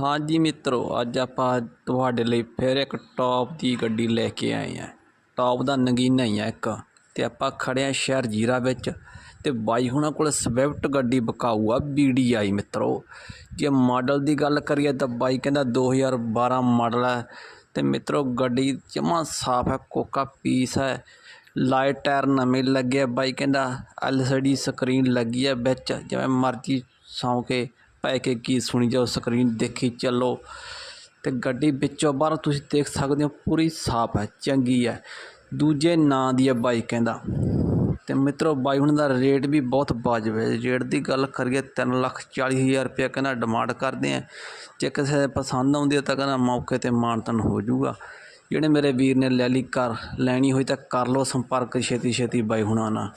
ਹਾਂਜੀ ਮਿੱਤਰੋ, ਅੱਜ ਆਪਾਂ ਤੁਹਾਡੇ ਲਈ ਫਿਰ ਇੱਕ ਟੌਪ ਦੀ ਗੱਡੀ ਲੈ ਕੇ ਆਏ ਆ ਟੌਪ ਦਾ ਨਗੀਨਾ ਹੀ ਆ ਇੱਕ। ਤੇ ਆਪਾਂ ਖੜੇ ਆ ਸ਼ਹਿਰ ਜੀਰਾ ਵਿੱਚ ਤੇ ਬਾਈ ਹੁਣਾਂ ਕੋਲ ਸਵਿਫਟ ਗੱਡੀ ਬਕਾਊ ਆ BDI ਮਿੱਤਰੋ। ਜੇ ਮਾਡਲ ਦੀ ਗੱਲ ਕਰੀਏ ਤਾਂ ਬਾਈ ਕਹਿੰਦਾ 2012 ਮਾਡਲ ਹੈ ਤੇ ਮਿੱਤਰੋ, ਗੱਡੀ ਜਮਾ ਸਾਫ਼ ਹੈ, ਕੋਕਾ ਪੀਸ ਹੈ ਲਾਈਟ ਟਾਇਰ ਨਵੇਂ ਲੱਗੇ ਆ। ਬਾਈ ਕਹਿੰਦਾ LCD ਸਕਰੀਨ ਲੱਗੀ ਹੈ ਵਿੱਚ, ਜਿਵੇਂ ਮਰਜ਼ੀ ਸੌਂ ਕੇ ਪੈ ਕੇ ਕੀ ਸੁਣੀ ਜਾਓ ਸਕਰੀਨ ਦੇਖੀ ਚੱਲੋ ਤੇ ਗੱਡੀ ਵਿੱਚੋਂ ਬਾਹਰ ਤੁਸੀਂ ਦੇਖ ਸਕਦੇ ਹੋ, ਪੂਰੀ ਸਾਫ਼ ਹੈ, ਚੰਗੀ ਹੈ। ਦੂਜੇ ਨਾਂ ਦੀ ਹੈ ਬਾਈ ਕਹਿੰਦਾ। ਤੇ ਮਿੱਤਰੋ, ਬਾਈ ਹੁਣ ਦਾ ਰੇਟ ਵੀ ਬਹੁਤ ਵਾਜਬ ਹੈ। ਰੇਟ ਦੀ ਗੱਲ ਕਰੀਏ, ਤਿੰਨ ਲੱਖ ਚਾਲੀ ਹਜ਼ਾਰ ਰੁਪਇਆ ਕਹਿੰਦਾ ਡਿਮਾਂਡ ਕਰਦੇ ਆ। ਜੇ ਕਿਸੇ ਪਸੰਦ ਆਉਂਦੀ ਹੈ ਤਾਂ ਕਹਿੰਦਾ ਮੌਕੇ ਤੇ ਮਾਨਤਨ ਹੋ ਜਾਊਗਾ। ਜਿਹੜੇ ਮੇਰੇ ਵੀਰ ਨੇ ਲੈ ਲਈ ਕਰ ਲੈਣੀ ਹੋਈ ਤਾਂ ਕਰ ਲਓ ਸੰਪਰਕ ਛੇਤੀ ਛੇਤੀ ਬਾਈ ਹੁਣਾਂ ਨਾਲ।